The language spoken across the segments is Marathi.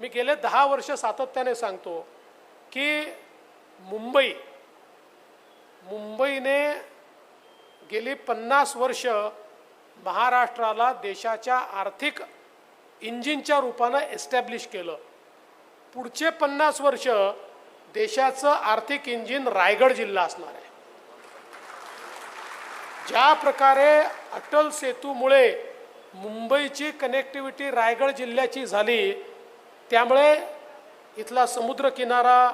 मी गेले दहा वर्ष सातत्याने सांगतो की मुंबई मुंबईने गेली पन्नास वर्ष महाराष्ट्राला देशाच्या आर्थिक इंजिनच्या रूपानं एस्टॅब्लिश केलं. पुढचे पन्नास वर्ष देशाचं आर्थिक इंजिन रायगड जिल्हा असणार आहे. ज्या प्रकारे अटल सेतूमुळे मुंबईची कनेक्टिव्हिटी रायगड जिल्ह्याची झाली त्यामुळे इथला समुद्रकिनारा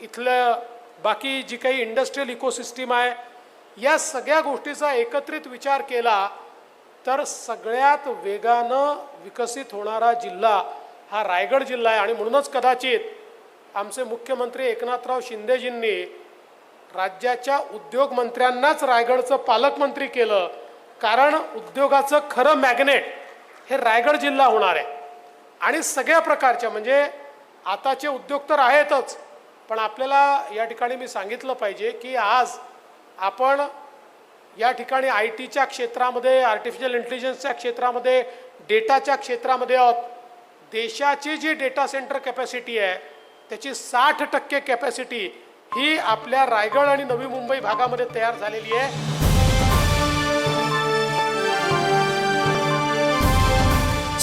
इथलं बाकी जी काही इंडस्ट्रीयल इकोसिस्टीम आहे या सगळ्या गोष्टीचा एकत्रित विचार केला तर सगळ्यात वेगानं विकसित होणारा जिल्हा हा रायगड जिल्हा आहे. आणि म्हणूनच कदाचित आमचे मुख्यमंत्री एकनाथराव शिंदेजींनी राज्याच्या उद्योगमंत्र्यांनाच रायगडचं पालकमंत्री केलं कारण उद्योगाचं खरं मॅग्नेट हे रायगड जिल्हा होणार आहे. आणि सगळ्या प्रकारच्या म्हणजे आताचे उद्योग तर आहेतच पण आपल्याला या ठिकाणी मी सांगितलं पाहिजे की आज आपण या ठिकाणी आय टीच्या क्षेत्रामध्ये आर्टिफिशियल इंटेलिजन्सच्या क्षेत्रामध्ये डेटाच्या क्षेत्रामध्ये आहोत. देशाची जी डेटा सेंटर कॅपॅसिटी आहे त्याची साठ टक्के कॅपॅसिटी ही आपल्या रायगड आणि नवी मुंबई भागामध्ये तयार झालेली आहे.